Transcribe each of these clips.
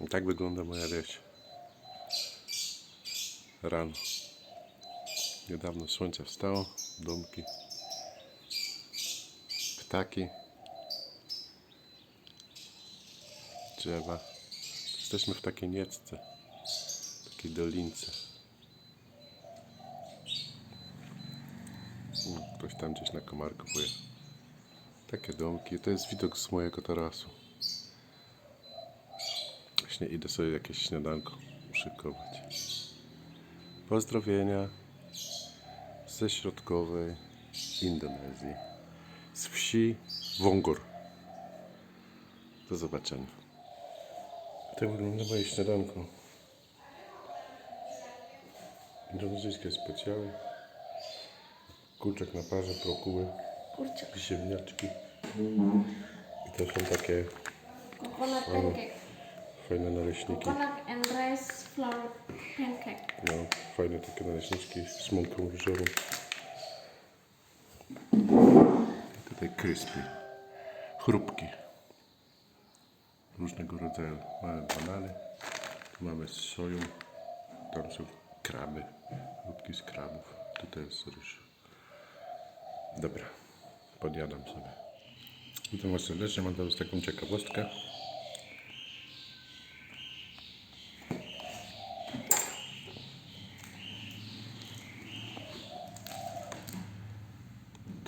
I tak wygląda moja wieś. Rano. Niedawno słońce wstało, domki, ptaki, drzewa. Jesteśmy w takiej niecce, takiej dolince. Mm, Ktoś tam gdzieś na komarkuje. Takie domki. To jest widok z mojego tarasu. Właśnie idę sobie jakieś śniadanko uszykować. Pozdrowienia ze środkowej Indonezji. Z wsi Wągor. Do zobaczenia. Tak wygląda moje śniadanko. Indonezyjskie specjały. Kurczak na parze, brokuły, Kurczak. ziemniaczki. I to są takie Coconut pancake. Fajne naleśniki. Coconut and rice flour pancake. No, fajne takie naleśniczki z mąką ryżową. I tutaj crispy. Chrupki. Różnego rodzaju. Mamy banany. Tu mamy z soją. Tam są kraby. Chrupki z krabów. Tutaj jest ryż. Dobra. Podjadam sobie. Witam Was serdecznie. Mam teraz taką ciekawostkę.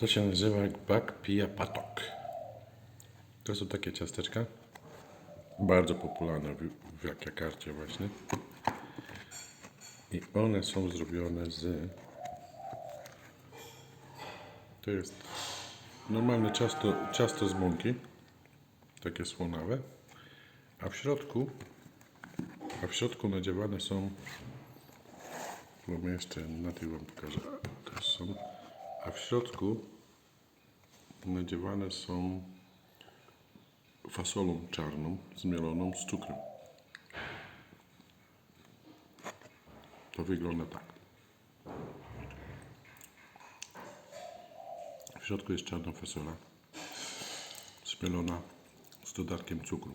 To się nazywa bak pija patok. To są takie ciasteczka. Bardzo popularne w, w Jakarcie właśnie. I one są zrobione z... To jest normalne ciasto, ciasto z mąki. Takie słonawe. A w środku a w środku nadziewane są bo jeszcze na tej wam pokażę. To są a w środku nadziewane są fasolą czarną zmieloną z cukrem. To wygląda tak. W środku jest czarna fasola zmielona z dodatkiem cukru.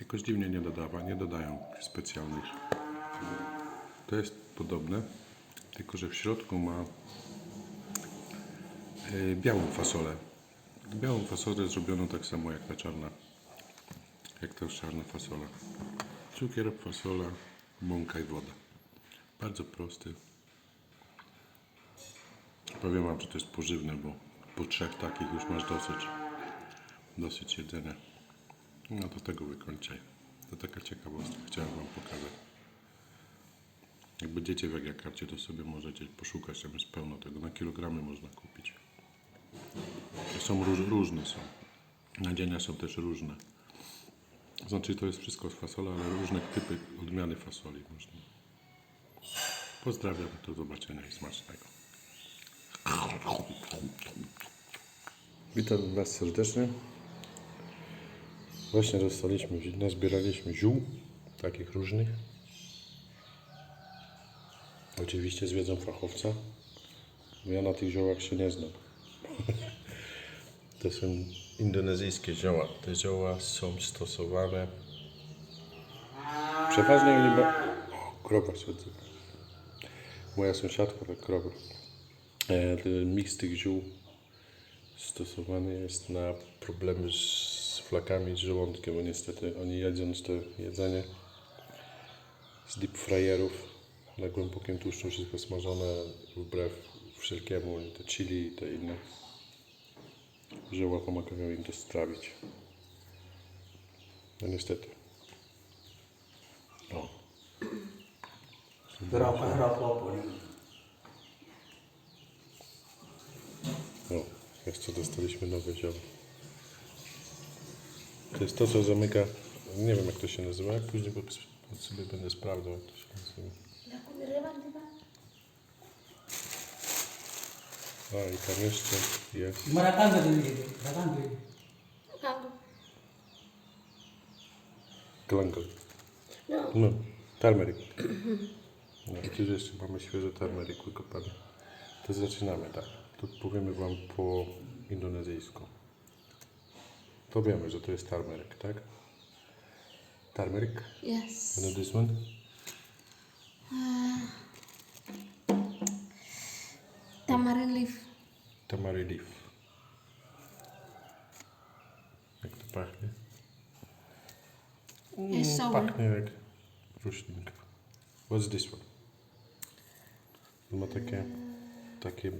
Jakoś dziwnie nie dodawa, nie dodają specjalnych. To jest podobne, tylko że w środku ma białą fasolę. Białą fasolę zrobioną tak samo jak ta czarna, jak ta czarna fasola. Cukier, fasola, mąka i woda. Bardzo prosty. Powiem Wam, że to jest pożywne, bo po trzech takich już masz dosyć, dosyć jedzenia. No do tego wykończę. To taka ciekawostka, chciałem Wam pokazać. Jak będziecie w Jakarcie, to sobie możecie poszukać, tam jest pełno tego. Na kilogramy można kupić. Są róż, różne są. Nadzienia są też różne. Znaczy to jest wszystko z fasola, ale różne typy, odmiany fasoli można. Pozdrawiam, do zobaczenia i smacznego. Witam Was serdecznie. Właśnie dostaliśmy, nazbieraliśmy ziół, takich różnych. Oczywiście z wiedzą fachowca, ja na tych ziołach się nie znam. To są indonezyjskie zioła. Te zioła są stosowane przeważnie chyba... O, krowa odzywa. Moja sąsiadka, ta krowa. E, miks tych ziół stosowany jest na problemy z flakami, z żołądkiem, bo niestety oni jedząc to jedzenie z deep fryerów na głębokim tłuszczu, wszystko smażone wbrew wszelkiemu, te chili i te inne zioła pomagają im to strawić. No niestety. O, berapa nih? o, jeszcze dostaliśmy nowe zioło. To jest to, co zamyka, nie wiem jak to się nazywa, jak później sobie będę sprawdzał, jak to się nazywa. A i tam jeszcze jest gitu? Ada tangga ini. Kangkung. Glangal. No. No, turmeric. No i tu jeszcze mamy świeży turmeric wykopany. To zaczynamy tak. Tu powiemy Wam po indonezyjsku. To wiemy, że to jest turmeric, tak? turmeric. Yes. And this one. Tamarind leaf. Tamarind leaf. Jak to pachnie? It's sour. Pachnie jak rusznik. What's this one? On ma takie, takie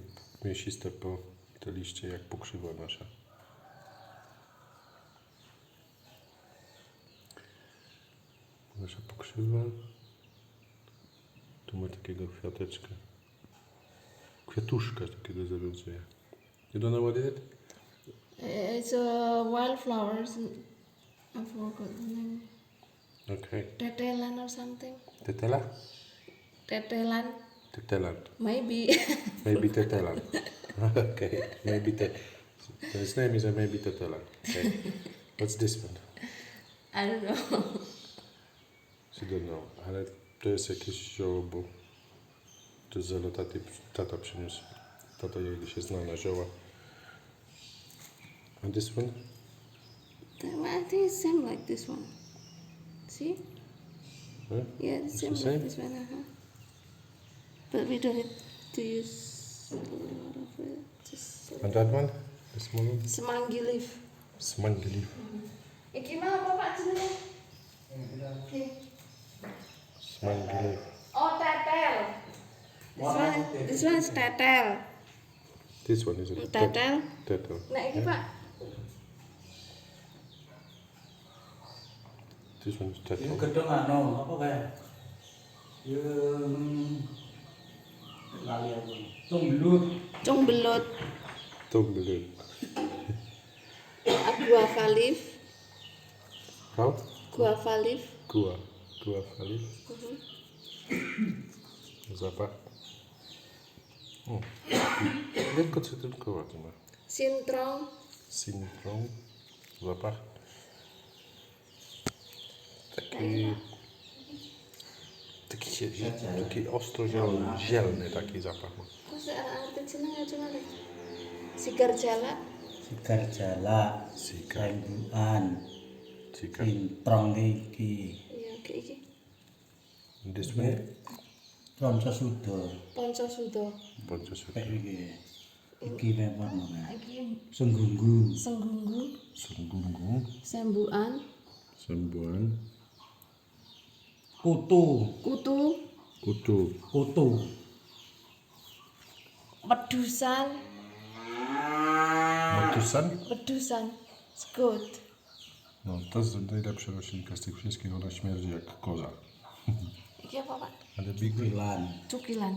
mięsiste po te liście jak pokrzywa nasza. Nasza pokrzywa. Tu ma takiego kwiateczka. Kwiatuszka takiego zawiązuje. You don't know what it is? It's a wildflowers. I forgot the name. Okay. Tetelan or something. Tetela? Tetelan. Teteland. Maybe. Maybe Tetelan. okay. Maybe te... His name is a maybe Tetelan. Okay. What's this one? I don't know. She don't know. Ale to jest jakieś zioło, bo to jest taty, tata przyniósł. Tata jej się zna na zioła. And this one? I think it's same like this one. See? Huh? Yeah, it's It's same the like this one. Uh-huh. But we don't need to use a lot of it. Just And that one? The small one? semanggi leaf. Smangly leaf. Iki mah bapak sini. Okay. Smangly leaf. This one, this one is tetel. This one is? Tetel. Tetel. Nah, ini Pak. This one is tetel. Ini gedung anu, apa kayak? Yang hmm. lali aku. Cung belut. Cung belut. Cung belut. Gua Falif. How? Gua Falif. Gua. Gua Falif. Uh mhm. -huh. Siapa? Oh. Lekko czy tylko ładnie ma? Sintrong. Sintrong. Zapach. Taki... Taki, się, taki ostro zielony, zielny taki cuma? Si Sigar jala. Sigar jala. Sigar. Sintrong iki. Iya, iki. This way. Tronco sudo. Ponco sudo. Bądź sobie. Kayak iki. Iki memang mana? Iki Senggunggu. senggunggu, Sungungu. sembuan, Sembuan. Kutu. kutu, Kutu. Kutu. pedusan, Matusan? pedusan. It's good. No, to jest najlepsza roślinka z tych wszystkich. Ona śmierdzi jak koza. Iki apa, Pak? Ale big Pilan. Cukilan.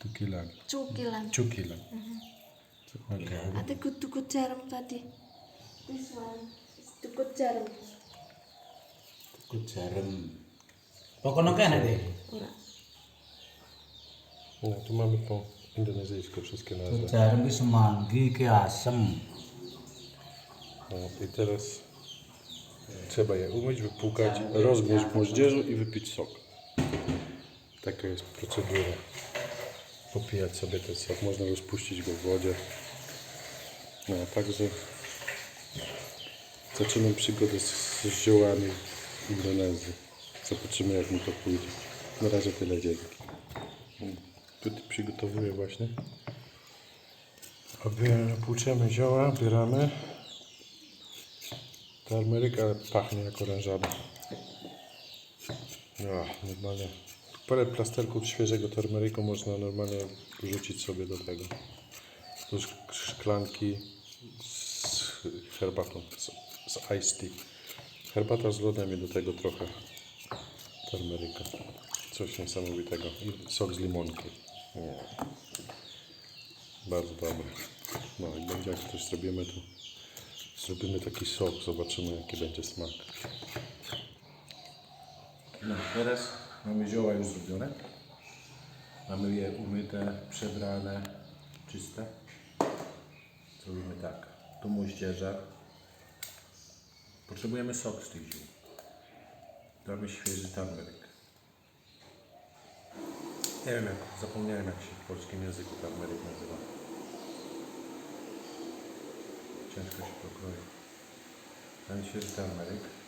Tukilan. Cukilan. Cukilan. Okej. Ada tukut jarum tadi. This one. is Tukut jarum. Kuku jarum. Pokoknya kan ada. Ora. No, tu mamy po indonezyjsku wszystkie nazwy. jarum ki semanggi ki asem. No, I teraz trzeba je umyć, wypłukać, rozgnieść w moździerzu i wypić sok. Taka jest procedura. Popijać sobie ten sok. Można rozpuścić go w wodzie. No, a także zaczynam przygodę z, z ziołami Indonezji. Zobaczymy jak mi to pójdzie. Na razie tyle dzięki. Tutaj przygotowuję właśnie. Obie- Płuczemy zioła, bieramy. Turmeryk, ale pachnie jak orężada. No, normalnie. Parę plasterków świeżego turmeryku można normalnie wrzucić sobie do tego. Do szk- szklanki z herbatą, z, z iced tea. Herbata z lodem i do tego trochę turmeryka. Coś niesamowitego. I sok z limonki. O. Bardzo dobre. No i będzie jak coś zrobimy, to Zrobimy taki sok, zobaczymy jaki będzie smak. No, teraz mamy zioła już zrobione. Mamy je umyte, przebrane, czyste. Zrobimy tak. Tu moździerza. Potrzebujemy sok z tych ziół. Damy świeży turmeryk. Nie wiem, jak, zapomniałem jak się w polskim języku turmeryk nazywa. Ciężko się to kroi. Ten świeży turmeryk.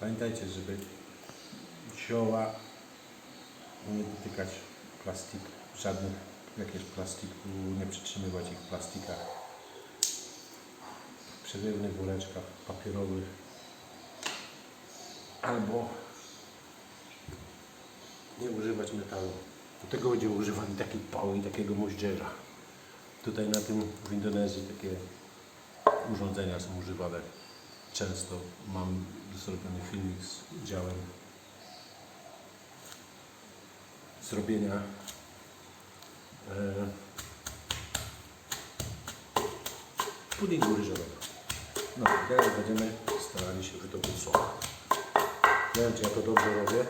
Pamiętajcie, żeby zioła nie dotykać plastiku, żadnych jakieś plastiku, nie przytrzymywać ich w plastikach, przewiewnych woreczkach papierowych albo nie używać metalu. Do tego będziemy używali takiej pały i takiego moździerza. Tutaj na tym w Indonezji takie urządzenia są używane często. Mam zrobiony filmik z udziałem zrobienia e, puddingu ryżowego. No, teraz będziemy starali się wydobyć sok. Nie wiem, czy ja to dobrze robię.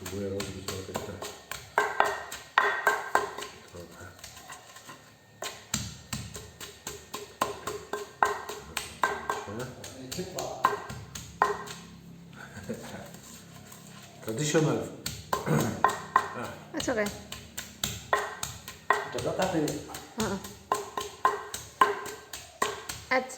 Próbuję rozbić trochę te. That's okay. To do taty. Uh-uh. Add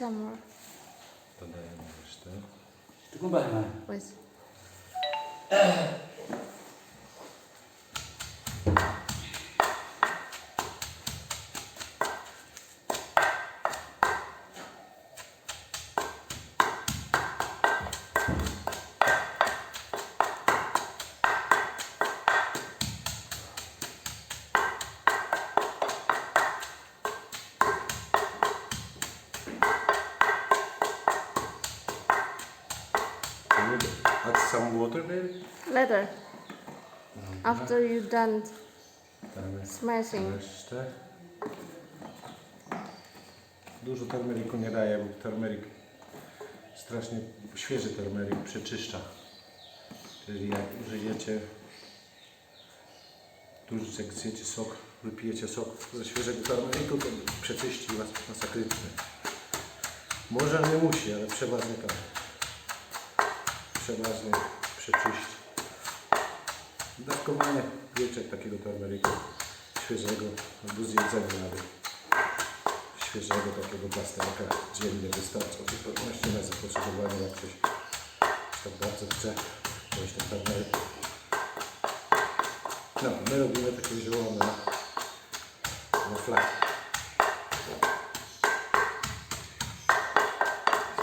some water maybe? Later. After you done smashing. resztę. Dużo termeriku nie daję, bo termerik strasznie świeży termerik przeczyszcza. Czyli jak użyjecie dużo jak zjecie sok, wypijecie sok ze świeżego termeriku, to przeczyści was masakrycznie. Może nie musi, ale przeważnie tak. Przeważnie przeczyści. Dawkowanie wieczek takiego turmeriku świeżego albo z jedzenia nawet. Świeżego takiego plasterka dziennie wystarcza w zupełności na zapotrzebowanie jak ktoś tak bardzo chce wziąć ten turmeryk. No, my robimy takie zioło na, na flaki.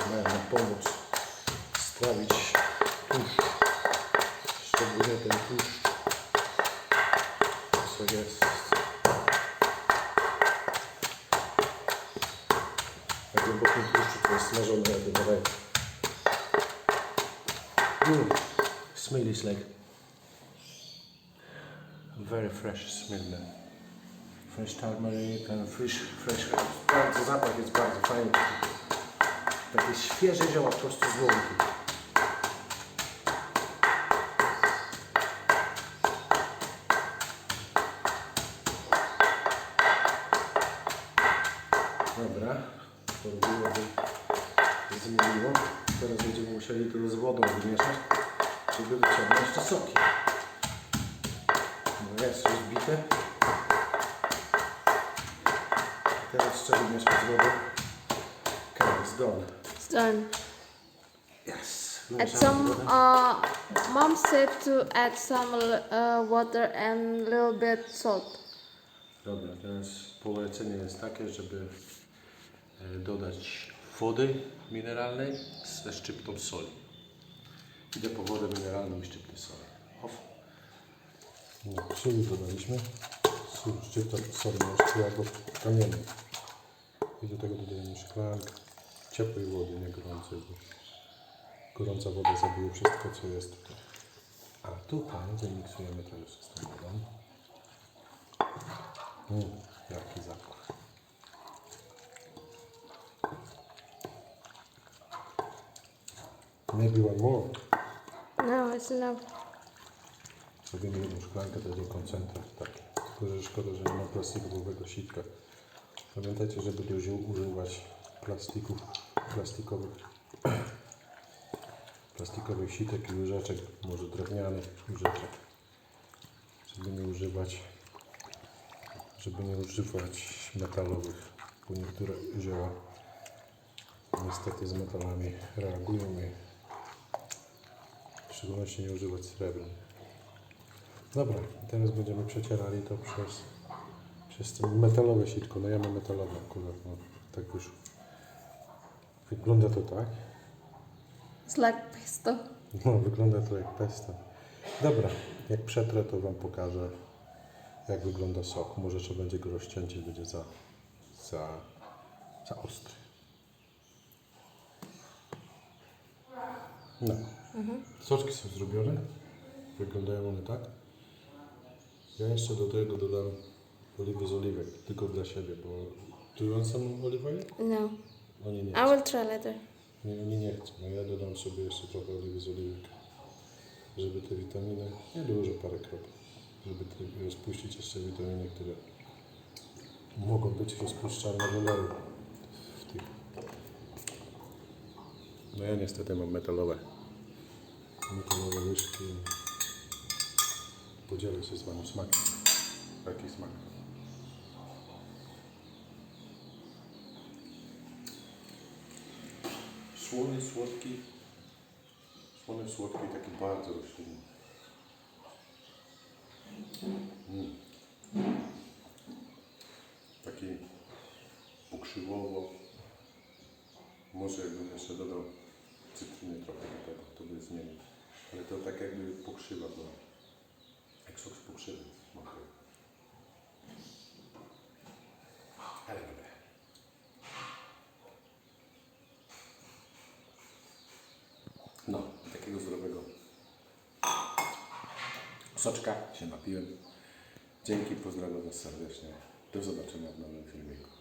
Mają nam pomóc strawić. Szczególnie ten tłuszcz. Co jest na głębokim tłuszczu, to jest smażone na węglu. Mm. Smell is like very fresh smell man. Fresh turmeric and fresh, fresh. Bardzo zapach jest bardzo fajny. Takie świeże zioła prosto z łąki. Dobra, to robiłoby zmieniło. Teraz będziemy musieli to z wodą wymieszać, żeby wyciągnąć te soki. No jest już bite. Teraz trzeba wymieszać z wodą. Okay, it's done. It's done. Yes. Add some. Uh, mom said to add some uh, water and little bit salt. Dobra, teraz polecenie jest takie, żeby e, dodać wody mineralnej ze szczyptą soli. Idę po wodę mineralną i szczyptę soli. Off. No, sól dodaliśmy. Sól, szczyptę soli albo kamiennej. I do tego dodajemy szklankę ciepłej wody, nie gorącej, bo gorąca woda zabije wszystko, co jest tutaj. A tutaj zamiksujemy to już z tą wodą. Mm, jaki zapach. Maybe one more. No, it's enough. Zrobimy jedną szklankę, to będzie koncentrat taki. Tylko, że szkoda, że nie ma plastikowego sitka. Pamiętajcie, żeby ziół używać plastików, plastikowych, plastikowych sitek i łyżeczek, może drewnianych łyżeczek. Żeby nie używać, żeby nie używać metalowych, bo niektóre zioła niestety z metalami reagują i szczególności nie używać srebra. Dobra, teraz będziemy przecierali to przez, przez metalowe sitko. No ja mam metalowe akurat, no tak wyszło. Wygląda to tak. Like pesto. No, wygląda to jak pesto. Dobra, jak przetrę, to Wam pokażę, jak wygląda sok. Może trzeba będzie go rozciąć i będzie za, za, za ostry. No. Soczki są zrobione. Wyglądają one tak. Ja jeszcze do tego dodam oliwy z oliwek, tylko dla siebie, bo do you want some olive oil? No. Oni nie I will try later. Nie, oni nie chcą. No ja dodam sobie jeszcze trochę oliwy z oliwek, żeby te witaminy, nie dużo, parę kropel, żeby te, rozpuścić jeszcze witaminy, które mogą być rozpuszczalne w oleju. W tych. No ja niestety mam metalowe, metalowe łyżki. Podzielę się z Wami smakiem. Jaki smak? Słony, słodki. Słony, słodki, taki bardzo roślinny. Mm. Taki pokrzywowo. Może jakbym jeszcze dodał cytryny trochę do tego, to by zmienił. Ale to tak jakby pokrzywa była. Jak sok z pokrzywy smakuje. Ale dobre. No, takiego zdrowego soczka się napiłem. Dzięki, pozdrawiam Was serdecznie. Do zobaczenia w nowym filmiku.